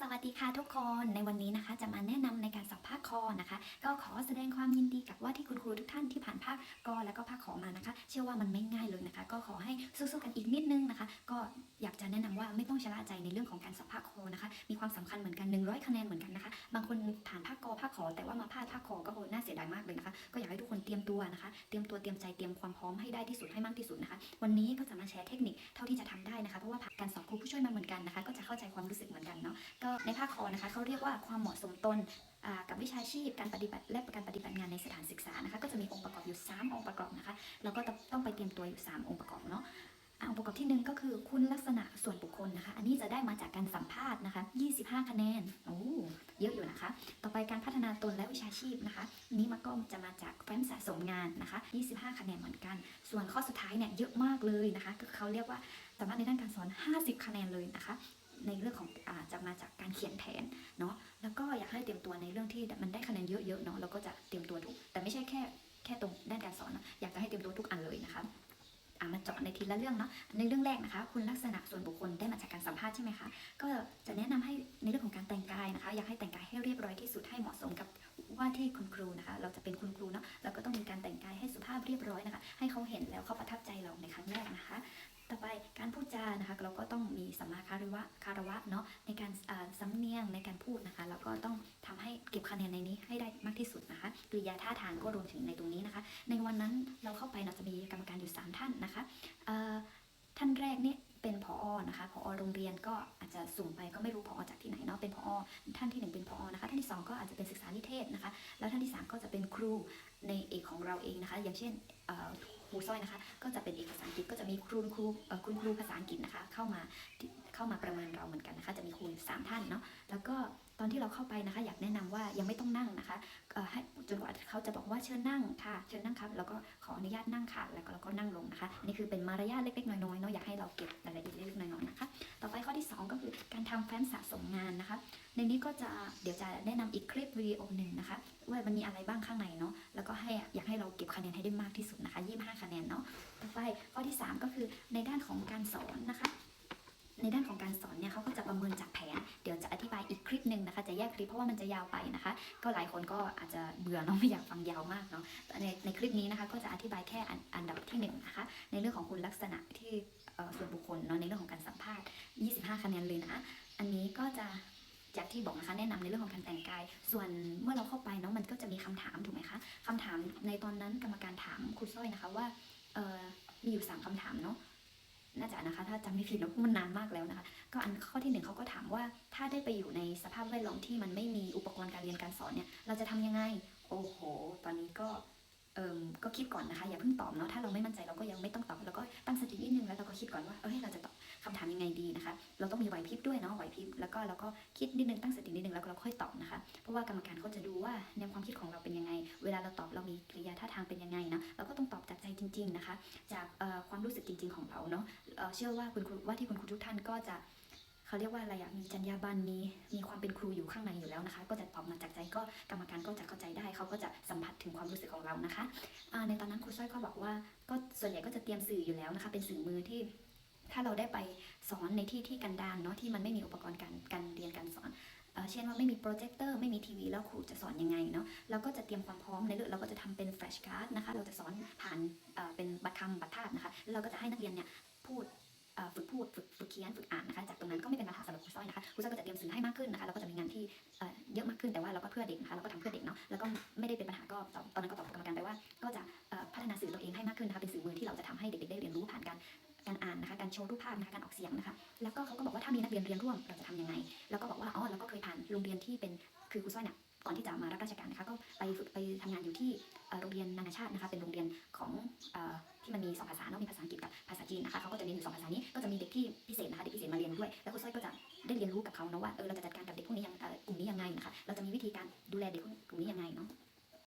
สวัสดีค่ะทุกคนในวันนี้นะคะ จะมาแนะนำในการสอบภาคคอนะคะ ก็ขอแสดงความยินดีกับว่าที่คุณครูทุกท่านที่ผ่านภาคกอแล้วก็ภาคขอมานะคะ เชื่อว่ามันไม่ง่ายเลยนะคะ ก็ขอให้สู้ๆกันอีกนิดนึงนะคะ ก็อยากจะแนะนำว่าไม่ต้องชะล่าใจในเรื่องของการสอบภาคคอนะคะ มีความสำคัญเหมือนกัน 100 คะแนนเหมือนกันนะคะ บางคนผ่านภาคกอภาคขอ แต่ว่ามาพลาดภาคคอก็โหน่าเสียดายมากเลยนะคะ ก็อยากให้ทุกคนเตรียมตัวนะคะ เตรียมตัวเตรียมใจเตรียมความพร้อมให้ได้ที่สุดให้มากที่สุดนะคะ วันนี้ก็จะมาแชร์เทคนิคเท่าที่จะทำได้นะคะ เพราะว่าผ่านการสอบครูผู้ช่วยมาเหมือนกันนะคะ ก็จะเข้าใจความรู้สึกเหมือนกันเนาะ ก็ในภาคคอนะคะเขาเรียกว่าความเหมาะสมตนกับวิชาชีพการปฏิบัติและการปฏิบัติงานในสถานศึกษานะคะ ก็จะมีองค์ประกอบอยู่ 3 องค์ประกอบนะคะ เราก็ต้องไปเตรียมตัวอยู่ 3 องค์ประกอบเนาะอ่าองค์ประกอบที่หนึ่งก็คือคุณลักษณะส่วนบุคคล ได้มาจากการสัมภาษณ์นะคะ 25 คะแนน โอ้ เยอะอยู่นะคะ ต่อไปการพัฒนาตนและวิชาชีพนะคะ นี้มันก็จะมาจากแฟ้มสะสมงานนะคะ 25 คะแนนเหมือนกัน ส่วนข้อสุดท้ายเนี่ยเยอะมากเลยนะคะ ก็เขาเรียกว่าสามารถในด้านการสอน 50 คะแนนเลยนะคะในเรื่องของอาจะมาจากการเขียนแผนเนาะ แล้วก็อยากให้เตรียมตัวในเรื่องที่มันได้คะแนนเยอะๆเนาะเราก็จะเตรียมตัวทุก แต่ไม่ใช่แค่แค่ตรงด้านการสอนนะ อยากจะให้เตรียมตัวทุกอันเลยนะคะ ทีละเรื่องเนาะในเรื่องแรกนะคะ คุณลักษณะส่วนบุคคลได้มาจากการสัมภาษณ์ใช่ไหมคะก็จะแนะนำให้ในเรื่องของการแต่งกายนะคะ อยากให้แต่งกายให้เรียบร้อย การพูดจานะคะ เราก็ต้องมีสัมมาคารวะคารวะเนาะในการสำเนียงในการพูดนะคะ แล้วก็ต้องทำให้เก็บคะแนนในนี้ให้ได้มากที่สุดนะคะกริยาท่าทางก็รวมถึงในตรงนี้นะคะ ในวันนั้นเราเข้าไปเราจะมีกรรมการอยู่ 3 ท่านนะคะท่านแรกเนี่ยเป็นผอนะคะผอโรงเรียนก็อาจจะสุ่มไปก็ไม่รู้ผอจากที่ไหนเนาะเป็นผอท่านที่หนึ่งเป็นผอนะคะท่านที่สองก็อาจจะเป็นศึกษานิเทศนะคะ แล้วท่านที่สามก็จะเป็นครูในเอกของเราเองนะคะ อย่างเช่นครูสร้อยนะคะ ก็จะเป็นเอกภาษาอังกฤษก็จะมีครูครูเอ่อคุณครูภาษาอังกฤษนะคะ เข้ามาเข้ามาประเมินเราเหมือนกันนะคะ จะมีครูสามท่านเนาะแล้วก็ตอนที่เราเข้าไปนะคะ อยากแนะนำว่ายังไม่ต้องนั่งนะคะเอ่อให้จนกว่าเขาจะบอกว่าเชิญนั่งค่ะเชิญนั่งครับ แล้วก็ขออนุญาตนั่งค่ะแล้วก็เราก็นั่งลงนะคะอันนี้คือเป็นมารยาทเล็กๆน้อยๆเนาะอยากให้เราเก็บรายละเอียดเล็กๆน้อยๆนะคะต่อไปข้อ ที่สองก็คือการทำแฟ้มสะสมงานนะคะ ในนี้ก็จะเดี๋ยวจะแนะนำอีกคลิปวิดีโอหนึ่งนะคะ ว่ามันมีอะไรบ้างข้างในเนาะแล้วก็ให้อยากให้เราเก็บคะแนนให้ได้มากที่สุดนะคะ 25 คะแนนเนาะต่อไปข้อที่ 3 ก็คือในด้านของการสอนนะคะ ในด้านของการสอนเนี่ยเขาก็จะประเมินจากแผนเดี๋ยวจะ คลิปหนึ่งนะคะ จะแยกคลิปเพราะว่ามันจะยาวไปนะคะ ก็หลายคนก็อาจจะเบื่อเนาะไม่อยากฟังยาวมากเนาะในในคลิปนี้นะคะ ก็จะอธิบายแค่อันอันดับที่หนึ่งนะคะ ในเรื่องของคุณลักษณะที่ส่วนบุคคลเนาะในเรื่องของการสัมภาษณ์ 25 คะแนนเลยนะ อันนี้ก็จะจากที่บอกนะคะแนะนำในเรื่องของการแต่งกาย ส่วนเมื่อเราเข้าไปเนาะมันก็จะมีคำถามถูกไหมคะคำถามในตอนนั้นกรรมการถามครูสร้อยนะคะว่ามีอยู่3คำถามเนาะ น่าจะนะคะ ถ้าจำไม่ผิดแล้วมันนานมากแล้วนะคะ ก็อันข้อที่หนึ่งเขาก็ถามว่าถ้าได้ไปอยู่ในสภาพแวดล้อมที่มันไม่มีอุปกรณ์การเรียนการสอนเนี่ย เราจะทำยังไง โอ้โห ตอนนี้ก็เอิมก็คิดก่อนนะคะ อย่าเพิ่งตอบเนาะถ้าเราไม่มั่นใจเราก็ยังไม่ต้องตอบเราก็ตั้งสตินิดนึงแล้วเราก็คิดก่อนว่าเอ้ยเราจะตอบคำถามยังไงดีนะคะ เราต้องมีไหวพริบด้วยเนาะไหวพริบแล้วก็เราก็คิดนิดนึงตั้งสตินิดนึงแล้วเราค่อยตอบนะคะ ว่ากรรมการเขาจะดูว่าแนวความคิดของเราเป็นยังไง เวลาเราตอบเรามีกริยาท่าทางเป็นยังไงนะเราก็ต้องตอบจากใจจริง ๆนะคะ จากความรู้สึกจริง ๆ ของเราเนาะเชื่อว่าคุณครูว่าที่คุณครูทุกท่านก็จะเขาเรียกว่าอะไรอะมีจรรยาบรรณมีมีความเป็นครูอยู่ข้างในอยู่แล้วนะคะ ก็จะตอบมาจากใจก็กรรมการก็จะเข้าใจได้ เขาก็จะสัมผัสถึงความรู้สึกของเรานะคะในตอนนั้นครูสร้อยก็บอกว่าก็ส่วนใหญ่ก็จะเตรียมสื่ออยู่แล้วนะคะ เป็นสื่อมือที่ถ้าเราได้ไปสอนในที่ที่กันดารเนาะที่มันไม่มีอุปกรณ์การการเรียนการสอน เช่นว่าไม่มีโปรเจคเตอร์ไม่มีทีวีแล้วครูจะสอนยังไงเนาะเราก็จะเตรียมความพร้อมในเรื่องเราก็จะทำเป็นแฟลชการ์ดนะคะ เราจะสอนผ่านเเป็นบัตรคำบัตรธาตุนะคะแล้วเราก็จะให้นักเรียนเนี่ยพูดฝึกพูดฝึกฝึกเขียนฝึกอ่านนะคะ จากตรงนั้นก็ไม่เป็นปัญหาสำหรับครูสร้อยนะคะครูสร้อยก็จะเตรียมสื่อให้มากขึ้นนะคะเราก็จะมีงานที่เยอะมากขึ้นแต่ว่าเราก็เพื่อเด็กนะคะเราก็ทำเพื่อเด็กเนาะแล้วก็ไม่ได้เป็นปัญหาก็ตอนตอนนั้นก็ตอบกรรมการไปว่า การโชว์รูปภาพนะคะการออกเสียงนะคะ แล้วก็เขาก็บอกว่าถ้ามีนักเรียนเรียนร่วมเราจะทำยังไง แล้วก็บอกว่าอ๋อเราก็เคยผ่านโรงเรียนที่เป็นคือครูสร้อยเนี่ยก่อนที่จะมารับราชการนะคะก็ไปฝึกไปทำงานอยู่ที่โรงเรียนนานาชาตินะคะเป็นโรงเรียนของอที่มันมีสองภาษาเนาะมีภาษาอังกฤษกับภาษาจีนนะคะเขาก็จะเรียนอยู่สองภาษานี้ก็จะมีเด็กที่พิเศษนะคะเด็กพิเศษมาเรียนด้วย แล้วครูสร้อยก็จะได้เรียนรู้กับเขาเนาะว่าเออเราจะจัดการกับเด็กพวกนี้ยังกลุ่มนี้ยังไงนะคะเราจะมีวิธีการดูแลเด็กพวกนี้ยังไงเนาะ